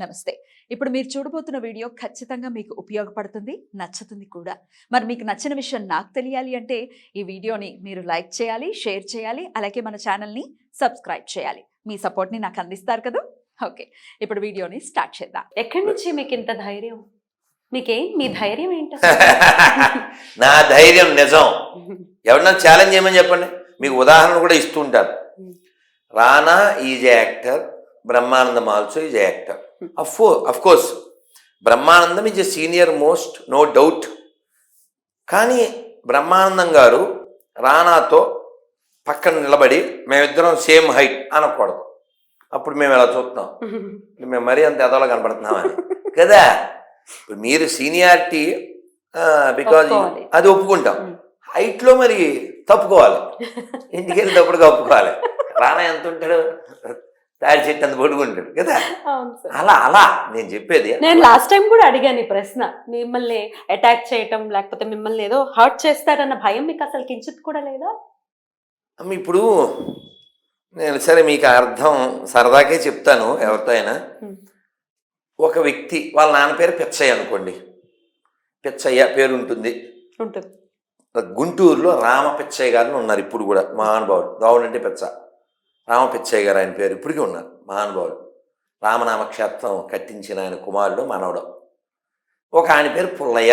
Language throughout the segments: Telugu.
నమస్తే. ఇప్పుడు మీరు చూడబోతున్న వీడియో ఖచ్చితంగా మీకు ఉపయోగపడుతుంది నచ్చుతుంది కూడా. మరి మీకు నచ్చిన విషయం నాకు తెలియాలి అంటే ఈ వీడియోని మీరు లైక్ చేయాలి షేర్ చేయాలి అలాగే మన ఛానల్ని సబ్స్క్రైబ్ చేయాలి. మీ సపోర్ట్ని నాకు అందిస్తారు కదా? ఓకే. ఇప్పుడు వీడియోని స్టార్ట్ చేద్దాం. ఎక్కడి నుంచి మీకు ఇంత ధైర్యం? మీకేం? మీ ధైర్యం ఏంటి? నా ధైర్యం నిజం. ఎవరన్నా ఛాలెంజ్ చేయమని చెప్పండి. మీకు ఉదాహరణ కూడా ఇస్తూ ఉంటారు. Rana is actor. Brahmanandam also is a actor of of course Brahmanandam is a senior most no doubt కానీ బ్రహ్మానందం గారు రానాతో పక్కన నిలబడి మేమిద్దరం సేమ్ హైట్ అనకూడదు అప్పుడు మేము ఎలా చూస్తాం మేము మరీ అంత ఎదలో కనపడుతున్నామని కదా ఇప్పుడు మీరు సీనియారిటీ బికాజ్. అది ఒప్పుకుంటాం Mm. హైట్లో మరి తప్పుకోవాలి ఇంటికి వెళ్ళేటప్పుడు ఒప్పుకోవాలి రానా ఎంత ఉంటాడు తాడి చెట్టు అంత పొడుగుంటాడు కదా? అలా అలా నేను చెప్పేది. నేను లాస్ట్ టైం కూడా అడిగాను ఈ ప్రశ్న. మిమ్మల్ని అటాక్ చేయటం లేకపోతే మిమ్మల్ని ఏదో హర్ట్ చేస్తారన్న భయం మీకు అసలు కించిత్ కూడా లేదా? అమ్మ, ఇప్పుడు నేను సరే మీకు అర్థం సరదాకే చెప్తాను ఎవరితో అయినా. ఒక వ్యక్తి వాళ్ళ నాన్న పేరు పిచ్చయ్య అనుకోండి. పిచ్చయ్య పేరు ఉంటుంది. ఉంటుంది. గుంటూరులో రామ పిచ్చయ్య గారిని ఉన్నారు ఇప్పుడు కూడా మహానుభావుడు రావుడు అంటే పిచ్చ. రామ పిచ్చయ్య గారు ఆయన పేరు ఇప్పటికీ ఉన్నారు. మహానుభావుడు. రామనామ క్షేత్రం కట్టించిన ఆయన కుమారుడు మనవడు. ఒక ఆయన పేరు పుల్లయ్య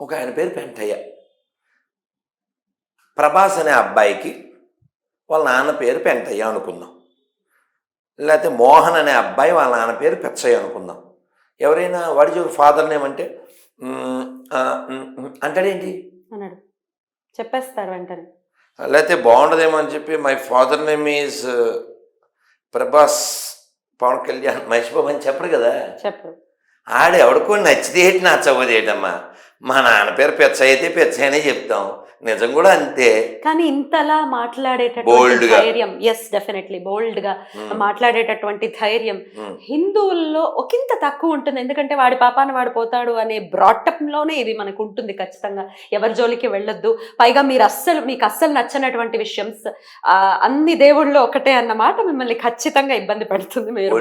ఒక ఆయన పేరు పెంటయ్య. ప్రభాస్ అనే అబ్బాయికి వాళ్ళ నాన్న పేరు పెంటయ్య అనుకుందాం. లేకపోతే మోహన్ అనే అబ్బాయి వాళ్ళ నాన్న పేరు పెచ్చయ్య అనుకుందాం. ఎవరైనా వాడి ఫాదర్ నేమ్ అంటే అంటాడేంటి? అన్నాడు చెప్పేస్తారు వెంటనే. లేకపోతే బాగుండదేమో అని చెప్పి my father name is Prabhas Pawan Kalyan Mahesh Babu అని చెప్పరు కదా? చెప్పరు. ఆడు ఎవడికో నచ్చితే ఏంటి నచ్చబోదు ఏంటమ్మా? మా నాన్న పేరు పెచ్చ అయితే పెచ్చ అనే చెప్తాం. నిజం కూడా అంతే. కానీ ఇంతలా మాట్లాడేటటువంటి. ధైర్యం ఎస్ డెఫినెట్లీ బోల్డ్గా మాట్లాడేటటువంటి ధైర్యం ఉమ్. హిందువుల్లో ఒకంత తక్కువ ఉంటుంది. ఎందుకంటే వాడి పాపాన వాడు పోతాడు అనే బ్రాటప్లోనే ఇది మనకు ఉంటుంది ఖచ్చితంగా. ఎవరి జోలికి వెళ్ళొద్దు. పైగా మీరు అస్సలు మీకు అస్సలు నచ్చనటువంటి విషయం అన్ని దేవుళ్ళు ఒకటే అన్నమాట మిమ్మల్ని ఖచ్చితంగా ఇబ్బంది పెడుతుంది మీరు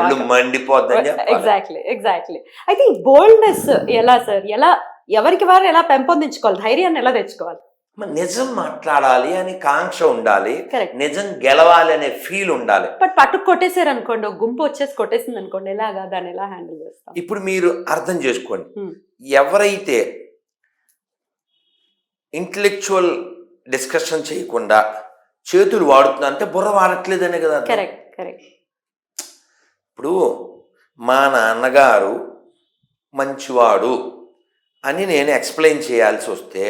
ఎగ్జాక్ట్లీ ఎగ్జాక్ట్లీ అయితే ఈ బోల్డ్నెస్ ఎలా సార్ ఎలా ఎవరికి వారు ఎలా పెంపొందించుకోవాలి? ధైర్యాన్ని ఎలా తెచ్చుకోవాలి? నిజం మాట్లాడాలి అని కాంక్ష ఉండాలి నిజం గెలవాలి అనే ఫీల్ ఉండాలి. బట్ పట్టుకు కొట్టేశారు అనుకోండి గుంపు వచ్చేసి కొట్టేసింది అనుకోండి ఎలాగా దాన్ని ఎలా హ్యాండిల్ చేస్తాం? ఇప్పుడు మీరు అర్థం చేసుకోండి. Hmm. ఎవరైతే ఇంటలెక్చువల్ డిస్కషన్ చేయకుండా చేతులు వాడుతున్నా అంటే బుర్ర వాడట్లేదనే కదా. కరెక్ట్ కరెక్ట్ ఇప్పుడు మా నాన్నగారు మంచివాడు అని నేను ఎక్స్ప్లెయిన్ చేయాల్సి వస్తే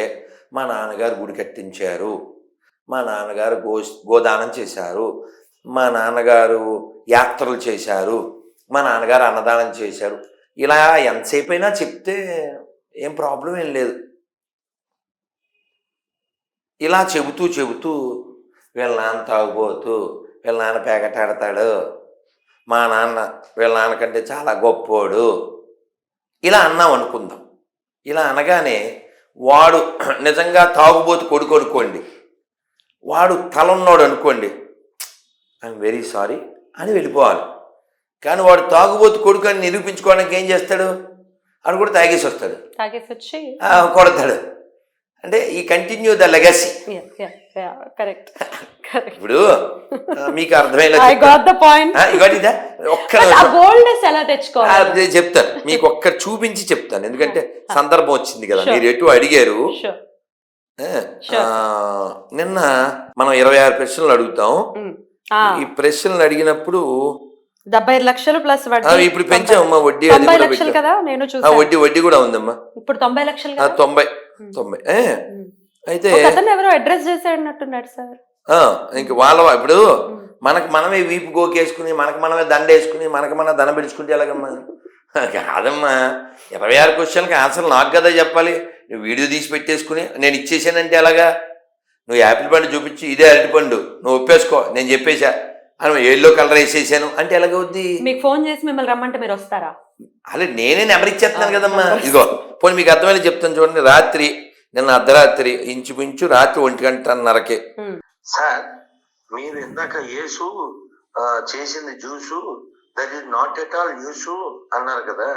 మా నాన్నగారు గుడి కట్టించారు. మా నాన్నగారు గో గోదానం చేశారు. మా నాన్నగారు యాత్రలు చేశారు. మా నాన్నగారు అన్నదానం చేశారు. ఇలా ఎంతసేపు అయినా చెప్తే ఏం ప్రాబ్లం ఏం లేదు. ఇలా చెబుతూ చెబుతూ వీళ్ళ నాన్న తాగుబోతూ వీళ్ళ నాన్న పేకటాడతాడు. మా నాన్న వీళ్ళ నాన్నకంటే చాలా గొప్పోడు. ఇలా అన్నాం అనుకుందాం. ఇలా అనగానే వాడు నిజంగా తాగుబోతు కొడుకు అనుకోండి. వాడు తలన్నోడు అనుకోండి. ఐఎమ్ వెరీ సారీ అని వెళ్ళిపోవాలి. కానీ వాడు తాగుబోతు కొడుకు అని నిరూపించుకోవడానికి ఏం చేస్తాడు? ఆడు కూడా తాగేసి వస్తాడు. తాగేసి వచ్చి కొడతాడు. అంటే ఈ కంటిన్యూ ద లెగసీ కరెక్ట్ ఇప్పుడు మీకు అర్థమయ్యేలా చెప్తాను. ఒక్క మీకు ఒక్కటి చూపించి చెప్తాను. ఎందుకంటే సందర్భం వచ్చింది కదా. మీరు ఎటు అడిగారు? నిన్న మనం ఇరవై ఆరు ప్రశ్నలు అడుగుతాం. ఈ ప్రశ్నలు అడిగినప్పుడు డెబ్బై లక్షలు ప్లస్ వడ్డీ. ఇప్పుడు పెంచామమ్మా వడ్డీ తొంభై లక్షలు. కదా? నేను వడ్డీ వడ్డీ కూడా ఉందమ్మా. ఇప్పుడు తొంభై లక్షలు తొంభై. తొంభై. అయితే ఎవరో అడ్రస్ చేసేటట్టున్నాడు సార్ ఇంక వాళ్ళ ఇప్పుడు మనకు మనమే వీపు గోకేసుకుని మనకు మనమే దండ వేసుకుని మనకు మన దండ పిలుచుకుంటే ఎలాగమ్మా? కాదమ్మా. ఇరవై ఆరు క్వశ్చన్కి ఆన్సర్ నాకు కదా చెప్పాలి. నువ్వు వీడియో తీసి పెట్టేసుకుని నేను ఇచ్చేసానంటే ఎలాగా? నువ్వు యాపిల్ పండు చూపించి ఇదే అరటిపండు నువ్వు ఒప్పేసుకో నేను చెప్పేశా. అని ఎల్లో కలర్ వేసేసాను. అంటే ఎలాగవుద్ది? మీకు ఫోన్ చేసి మిమ్మల్ని రమ్మంటే మీరు వస్తారా? అలా నేనే నెంబర్ ఇచ్చేస్తున్నాను కదమ్మా. ఇదిగో పోనీ మీకు అర్థమైనా చెప్తాను చూడండి. రాత్రి నిన్న అర్ధరాత్రి ఇంచుమించు రాత్రి ఒంటి గంటన్నరకే. సార్ మీరు ఇందాక యేసు చేసింది juice that is not at all use అన్నారు కదా.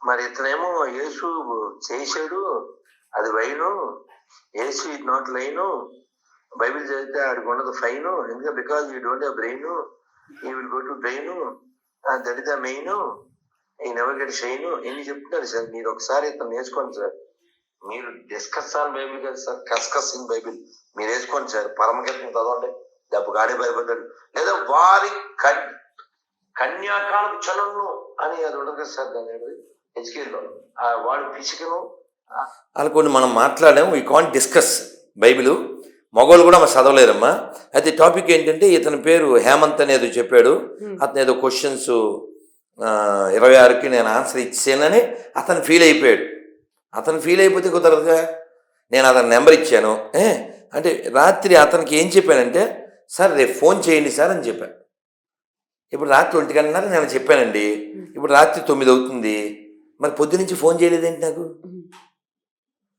మరి ఇతనేమో యేసు చేశాడు అది wine Yesu it not line Bible చదివితే ఆడికి ఉండదు ఫైన్ ఎందుకంటే because you don't have brain he will go to brain that is the main he never get shine ఎన్ని చెప్తున్నారు సార్? మీరు ఒకసారి ఇతను నేర్చుకోండి సార్. మీరు డిస్కస్ ఆన్ బైబిల్ కదా సార్? కస్కస్ ఇన్ బైబిల్ మీరు వేసుకోండి సార్ పరమగీతం చదవండి. దెబ్బ గాడి భయపడ్డాడు లేదా వారి కన్ కన్యాకాలకు చలను అని అది ఉండదు కదా సార్ దాని హెచ్కేలో ఆ వాడి పిసికను అలా కొన్ని మనం మాట్లాడాం వీ కాంట్ డిస్కస్ బైబిల్ మగవాళ్ళు కూడా మరి చదవలేరమ్మా. అయితే టాపిక్ ఏంటంటే ఇతని పేరు హేమంత్ అనేది చెప్పాడు. అతను ఏదో క్వశ్చన్స్ ఇరవై ఆరుకి నేను ఆన్సర్ ఇచ్చానని అతను ఫీల్ అయిపోయాడు. అతను ఫీల్ అయిపోతే కుదరదుగా? నేను అతని నెంబర్ ఇచ్చాను. ఏ? అంటే రాత్రి అతనికి ఏం చెప్పానంటే సార్ రేపు ఫోన్ చేయండి సార్ అని చెప్పాను ఇప్పుడు రాత్రి ఒంటి గంటన్నర నేను చెప్పానండి. ఇప్పుడు రాత్రి తొమ్మిది అవుతుంది. మరి పొద్దునుంచి ఫోన్ చేయలేదేంటి నాకు?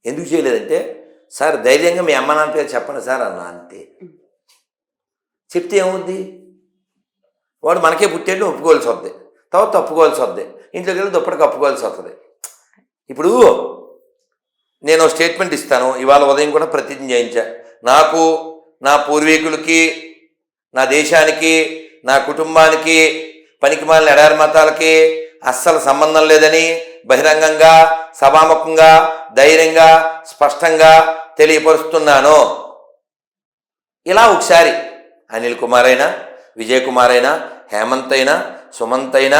ఎందుకు చేయలేదంటే సార్ ధైర్యంగా మీ అమ్మ నాన్న పేరు చెప్పండి సార్ అన్న అంతే. చెప్తే ఏముంది వాడు మనకే పుట్టేట్టు ఒప్పుకోవాల్సి వద్ది. తర్వాత తప్పుకోవాల్సి వద్ది. ఇంట్లోకి వెళ్ళి దుప్పటికి కప్పుకోవాల్సి వస్తుంది. ఇప్పుడు నేను స్టేట్మెంట్ ఇస్తాను. ఇవాళ ఉదయం కూడా ప్రతిజ్ఞ చేయించా. నాకు నా పూర్వీకులకి నా దేశానికి నా కుటుంబానికి పనికిమాలిన ఎడారి మతాలకి అస్సలు సంబంధం లేదని బహిరంగంగా సభాముఖంగా ధైర్యంగా స్పష్టంగా తెలియపరుస్తున్నాను. ఇలా ఒకసారి అనిల్ కుమార్ అయినా విజయ్ కుమార్ అయినా హేమంత్ అయినా సుమంత్ అయినా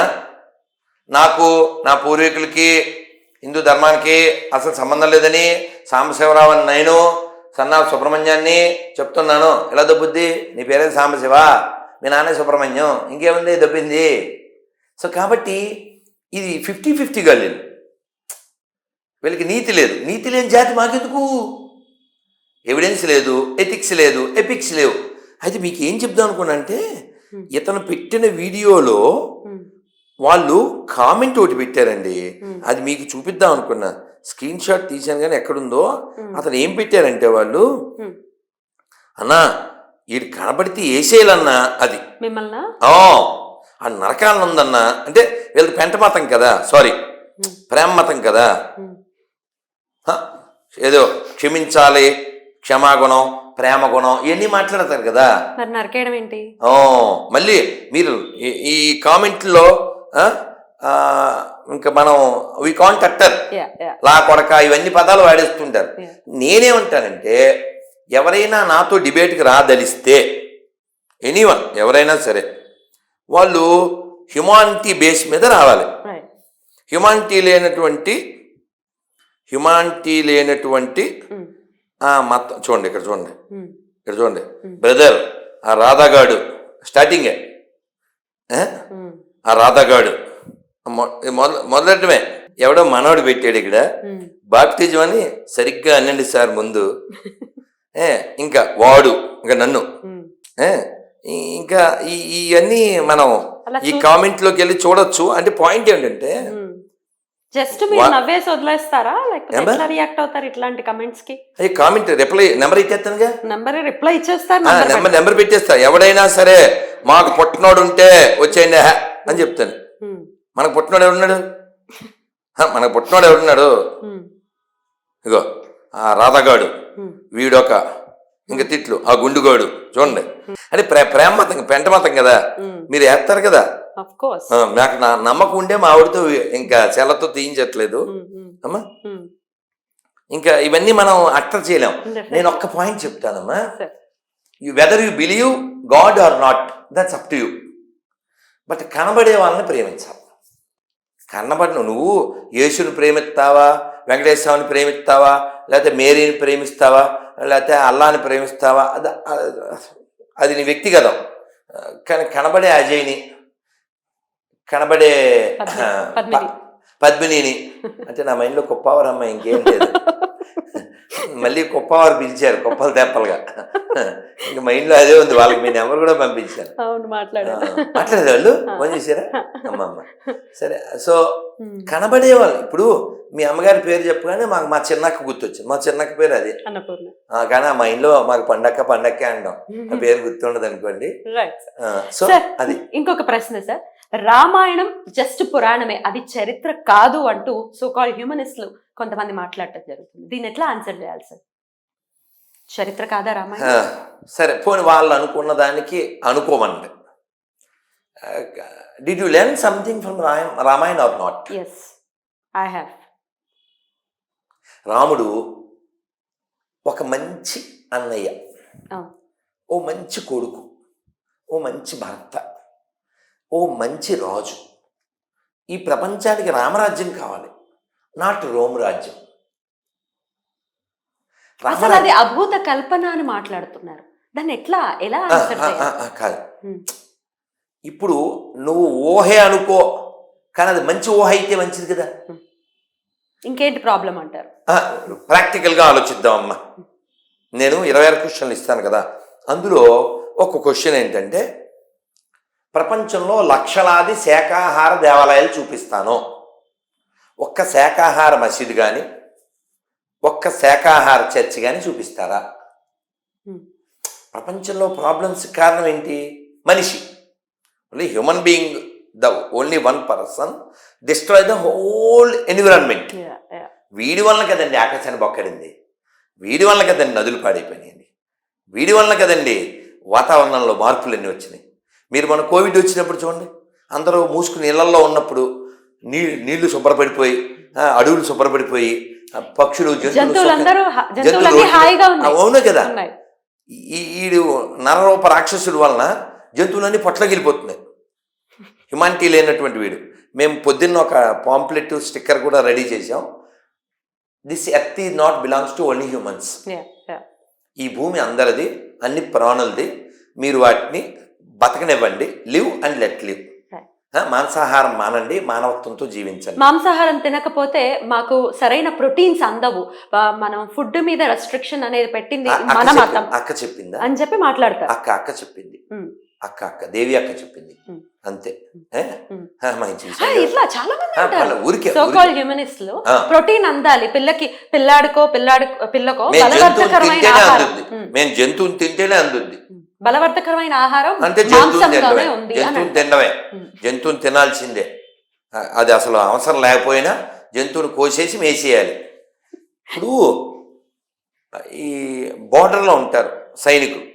నాకు నా పూర్వీకులకి హిందూ ధర్మానికి అసలు సంబంధం లేదని సాంబశివరావు అని నేను సన్నా సుబ్రహ్మణ్యాన్ని చెప్తున్నాను. ఇలా దొబ్బుద్ది? నీ పేరే సాంబశివ మీ నాన్నే సుబ్రహ్మణ్యం. ఇంకేముంది? దొబ్బింది. సో కాబట్టి ఇది ఫిఫ్టీ ఫిఫ్టీగా లేదు వీళ్ళకి నీతి లేదు. నీతి లేని జాతి మాకెందుకు? ఎవిడెన్స్ లేదు ఎథిక్స్ లేదు ఎపిక్స్ లేవు. అయితే మీకు ఏం చెప్దాం అనుకున్నా అంటే ఇతను పెట్టిన వీడియోలో వాళ్ళు కామెంట్ ఒకటి పెట్టారండి. అది మీకు చూపిద్దాం అనుకున్నా. స్క్రీన్ షాట్ తీశాను కానీ ఎక్కడుందో. అతను ఏం పెట్టారంటే వాళ్ళు. అన్నా వీడు కనబడితే వేసేయాలన్నా అది. ఆ నరకాలను ఉందన్నా. అంటే వీళ్ళది పెంట మతం కదా సారీ ప్రేమ మతం కదా. ఏదో క్షమించాలి క్షమాగుణం ప్రేమ గుణం ఇవన్నీ మాట్లాడతారు కదా. మరి నరకేయడం ఏంటి? ఓ మళ్ళీ మీరు ఈ- కామెంట్లో ఇంకా మనం వి యా లా కొడక ఇవన్నీ పదాలు వాడేస్తుంటారు. నేనేమంటానంటే ఎవరైనా నాతో డిబేట్కి రాదలిస్తే ఎనీవన్ ఎవరైనా సరే వాళ్ళు హ్యుమానిటీ బేస్ మీద రావాలి. హ్యుమానిటీ లేనటువంటి హ్యుమానిటీ లేనటువంటి ఆ మతం చూడండి ఇక్కడ చూడండి. ఇక్కడ చూడండి. బ్రదర్ ఆ రాధాగాడు స్టార్టింగే? ఆ రాధాగాడు. మొ- మొద- మొదలటమే ఎవడో మనోడు పెట్టాడు ఇక్కడ. బాప్టిజం అని సరిగ్గా అనండి సార్ ముందు. ఏ ఇంకా వాడు ఇంకా నన్ను. ఏ ఇంకా ఈ ఇవన్నీ మనం ఈ చూ- కామెంట్లోకి వెళ్ళి చూడొచ్చు. అంటే పాయింట్ ఏంటంటే జస్ట్ మీరు నవ్వేసి వదిలేస్తారా? లేకపోతే? ఎట్లా రియాక్ట్ అవుతారు ఇట్లాంటి కమెంట్స్కి? అయ్యి కామెంట్ రిప్లై నెంబర్ ఇచ్చేస్తానుగా? నంబర్ రిప్లై ఇచ్చేస్తారు నెంబర్ నెంబర్ పెట్టేస్తా. ఎవడైనా సరే మాకు పుట్టినోడు ఉంటే వచ్చేయండి అని చెప్తాను. మనకు పుట్టినోడు ఎవడున్నాడు? మనకు పుట్టినోడు ఎవడున్నాడు? ఇగో ఆ రాధగాడు. వీడొక ఇంకా తిట్లు ఆ గుండుగాడు చూడండి. అంటే ప్రే ప్రేమ మతం పెంట మతం కదా మీరు వేస్తారు కదా? నాకు నా నమ్మకం ఉండే మా ఆవిడతో ఇంకా చెల్లతో తీయించట్లేదు. ఉమ్, ఉమ్, అమ్మా. ఉమ్. ఇంకా ఇవన్నీ మనం అట్టర్ చేయలేం. నేను ఒక్క పాయింట్ చెప్తానమ్మా. You whether you believe god or not that's up to you but కనబడే వాళ్ళని ప్రేమించాలి. కనబడిన. నువ్వు యేసుని ప్రేమిస్తావా? వెంకటేశ్వరాన్ని ప్రేమిస్తావా? లేకపోతే మేరీని ప్రేమిస్తావా? లేకపోతే అల్లాని ప్రేమిస్తావా? అది అది నీ వ్యక్తిగతం. కానీ కనబడే అజయ్ని కనబడే పద్మినిని. అంటే నా మైండ్లో కుప్పవరం అమ్మ ఇంకేం లేదు. మళ్ళీ కుప్పవారు పిలిచారు కుప్పలు తెప్పలుగా. ఇంక మైండ్లో అదే ఉంది వాళ్ళకి మీ నెంబర్ కూడా ఆ, మాట్లాడారు మాట్లాడేది వాళ్ళు ఫోన్ చేశారా? అమ్మమ్మ సరే సో ఉమ్, కనబడే వాళ్ళు ఇప్పుడు మీ అమ్మగారి పేరు చెప్పగానే మాకు మా చిన్నక్క గుర్తొచ్చింది. మా చిన్నక్క పేరు అది. కానీ ఆ మైండ్లో మాకు పండక్క పండక్కే అంటాం. ఆ పేరు గుర్తుండదు అనుకోండి. సో అది. ఇంకొక ప్రశ్న సార్ రామాయణం జస్ట్ పురాణమే అది చరిత్ర కాదు అంటూ సో కాల్ హ్యూమనిస్టులు కొంతమంది మాట్లాడటం జరుగుతుంది. దీన్ని ఎట్లా ఆన్సర్ చేయాలి సార్ చరిత్ర కాదా రామాయణం? సరే పోనీ వాళ్ళు అనుకున్న దానికి అనుకోమండి. Did you learn something from Ramayana or not yes I have రాముడు ఒక మంచి అన్నయ్య. ఓ మంచి కొడుకు. ఓ మంచి భర్త. ఓ మంచి రాజు. ఈ ప్రపంచానికి రామరాజ్యం కావాలి. నాట్ రోమ్ రాజ్యం. అసలు అది అద్భుత కల్పన అని మాట్లాడుతున్నారు. దాన్ని ఎట్లా ఎలా కాదు. ఇప్పుడు నువ్వు ఊహే అనుకో కానీ అది మంచి ఊహ అయితే మంచిది కదా. ఇంకేంటి ప్రాబ్లం అంటారు? ప్రాక్టికల్గా ఆలోచిద్దాం అమ్మా. నేను ఇరవై ఆరు క్వశ్చన్లు ఇస్తాను కదా. అందులో ఒక క్వశ్చన్ ఏంటంటే ప్రపంచంలో లక్షలాది శాకాహార దేవాలయాలు చూపిస్తాను. ఒక్క శాకాహార మసీదు కానీ ఒక్క శాకాహార చర్చ్ కానీ చూపిస్తారా. ప్రపంచంలో ప్రాబ్లమ్స్ కారణం ఏంటి? మనిషి. Only human being the only one person destroy the whole environment. వీడి వల్ల కదండి ఆకాశాన్ని బొక్కడింది? వీడి వల్ల కదండి నదులు పాడైపోయినాయండి? వీడి వల్ల కదండి వాతావరణంలో మార్పులన్నీ వచ్చినాయి? మీరు మన కోవిడ్ వచ్చినప్పుడు చూడండి అందరూ మూసుకుని ఇళ్ళలో ఉన్నప్పుడు నీ నీళ్ళు శుభ్రపడిపోయి అడవులు శుభ్రపడిపోయి పక్షులు జంతువులు అవును కదా. ఈడు నరరూప రాక్షసుడి వలన జంతువులన్నీ పొట్లగిలిపోతున్నాయి. హ్యుమానిటీ లేనటువంటి వీడు. మేము పొద్దున్న ఒక పాంప్లెట్ స్టిక్కర్ కూడా రెడీ చేసాం this earth is not belongs to only humans. ఈ భూమి అందరిది అన్ని ప్రాణులది. మీరు వాటిని బతకనివ్వండి లివ్ అండ్ లెట్ లివ్. మాంసాహారం మానండి మానవత్వంతో జీవించండి. మాంసాహారం తినకపోతే మాకు సరైన ప్రోటీన్స్ అందవు. మనం ఫుడ్ మీద రెస్ట్రిక్షన్ అనేది పెట్టింది మన మతం. అక్క చెప్పిందా? అని చెప్పి మాట్లాడతారు. అక్క అక్క చెప్పింది. అక్క అక్క దేవి అక్క చెప్పింది. అంతే. ఇట్లా చాలా మంది ఊరికే సో ఊరికే. కాల్ హ్యూమనిస్టులు ఆ. ప్రోటీన్ అందాలి. పిల్లకి పిల్లాడికో పిల్లాడు పిల్లకో మేము జంతువుని తింటేనే అందుద్ది. బలవర్ధకరమైన ఆహారం అంటే జంతువుని తినడమే అని జంతువుని. తినడమే తినాల్సిందే అది అసలు అవసరం లేకపోయినా జంతువుని కోసేసి మేసేయాలి. ఇప్పుడు ఈ బోర్డర్లో ఉంటారు సైనికులు.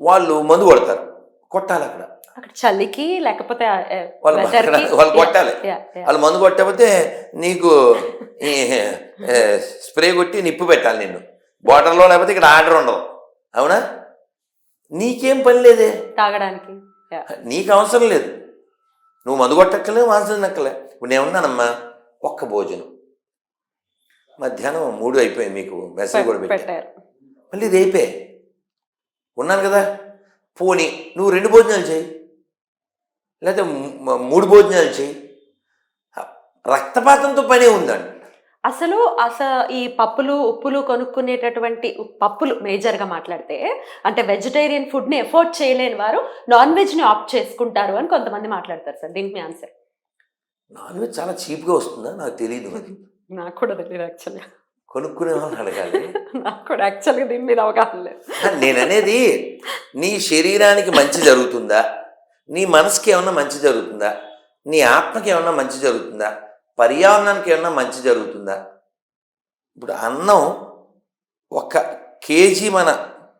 వాళ్ళు మందు కొడతారు. కొట్టాలి అక్కడ. అక్కడ చలికి లేకపోతే వాళ్ళు వాళ్ళు కొట్టాలి. వాళ్ళు మందు కొట్టకపోతే నీకు స్ప్రే కొట్టి నిప్పు పెట్టాలి నిన్ను. బోర్డర్లో లేకపోతే ఇక్కడ ఆర్డర్ ఉండదు. అవునా? నీకేం పని లేదే? తాగడానికి. నీకు అవసరం లేదు. నువ్వు మందు కొట్టక్కలే మాంసం నక్కలే ఇప్పుడు నేను ఉన్నానమ్మా ఒక్క భోజనం. మధ్యాహ్నం మూడు అయిపోయింది మీకు మెసేజ్ కూడా పెట్టా. పెట్టారు. మళ్ళీ రేపే ఉన్నాను కదా? పోనీ నువ్వు రెండు భోజనాలు చేయి. లేకపోతే మూడు భోజనాలు చేయి. రక్తపాతంతో పనే ఉందండి అసలు అసలు ఈ పప్పులు ఉప్పులు కొనుక్కునేటటువంటి పప్పులు మేజర్గా మాట్లాడితే అంటే వెజిటేరియన్ ఫుడ్ని ఎఫోర్డ్ చేయలేని వారు నాన్ వెజ్ని ఆప్ట్ చేసుకుంటారు అని కొంతమంది మాట్లాడతారు సార్. దీనికి ఆన్సర్? నాన్ వెజ్ చాలా చీప్గా వస్తుందా? నాకు తెలియదు నాకు కూడా తెలియదు యాక్చువల్గా. కొనుక్కునే వాళ్ళని అడగాలి. నాకు కూడా యాక్చువల్గా దీని మీద అవగాహన లేదు. నేను అనేది నీ శరీరానికి మంచి జరుగుతుందా? నీ మనసుకి ఏమన్నా మంచి జరుగుతుందా? నీ ఆత్మకి ఏమన్నా మంచి జరుగుతుందా? పర్యావరణానికి ఏమన్నా మంచి జరుగుతుందా? ఇప్పుడు అన్నం ఒక కేజీ మన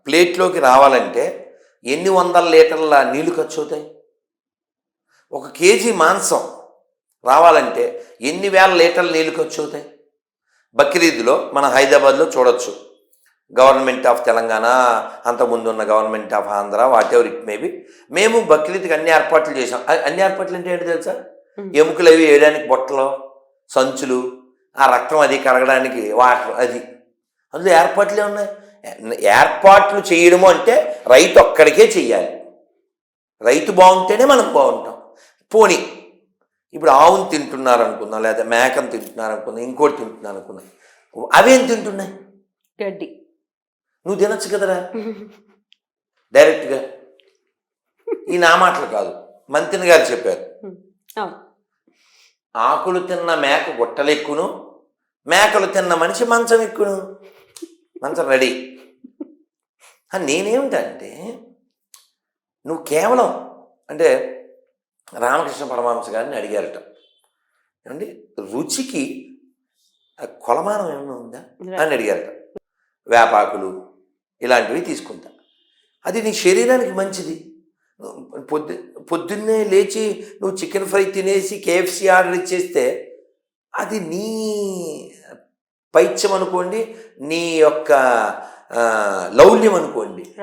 ప్లేట్లోకి రావాలంటే ఎన్ని వందల లీటర్ల నీళ్ళు ఖర్చు అవుతాయి ఒక కేజీ మాంసం రావాలంటే ఎన్ని వేల లీటర్ల నీళ్ళు ఖర్చు అవుతాయి బక్రీద్లో మన హైదరాబాద్లో చూడొచ్చు. గవర్నమెంట్ ఆఫ్ తెలంగాణ అంతకుముందు ఉన్న government of Andhra whatever it maybe మేము బక్రీద్కి అన్ని ఏర్పాట్లు చేసాం అన్ని ఏర్పాట్లు అంటే ఏంటి తెలుసా. ఎముకలు అవి వేయడానికి బొట్టలు సంచులు ఆ రక్తం అది కరగడానికి వాటర్ అది. అందులో ఏర్పాట్లే ఉన్నాయి. ఏర్పాట్లు చేయడము అంటే రైతు ఒక్కడికే చెయ్యాలి. రైతు బాగుంటేనే మనం బాగుంటాం. పోనీ ఇప్పుడు ఆవును తింటున్నారు అనుకుందాం లేదా మేకను తింటున్నారు అనుకుందాం ఇంకోటి తింటున్నారు అనుకుందాం అవేం తింటున్నాయి? గడ్డి. నువ్వు తినొచ్చు కదరా? డైరెక్ట్గా. ఈ నా మాటలు కాదు. మంత్రి గారు చెప్పారు. ఆకులు తిన్న మేక గుట్టలెక్కును మేకలు తిన్న మనిషి మంచం ఎక్కును మంచం రెడీ. నేనేమిటంటే నువ్వు కేవలం అంటే రామకృష్ణ పరమహంస గారిని అడిగారట. ఏమండి రుచికి కొలమానం ఏమైనా ఉందా? అని అడిగారట. వేపాకులు ఇలాంటివి తీసుకుంటా. అది నీ శరీరానికి మంచిది. పొద్దు పొద్దున్నే లేచి నువ్వు చికెన్ ఫ్రై తినేసి కేఎఫ్సి ఆర్డర్ ఇచ్చేస్తే అది నీ పైత్యం అనుకోండి నీ యొక్క లౌల్యం అనుకోండి.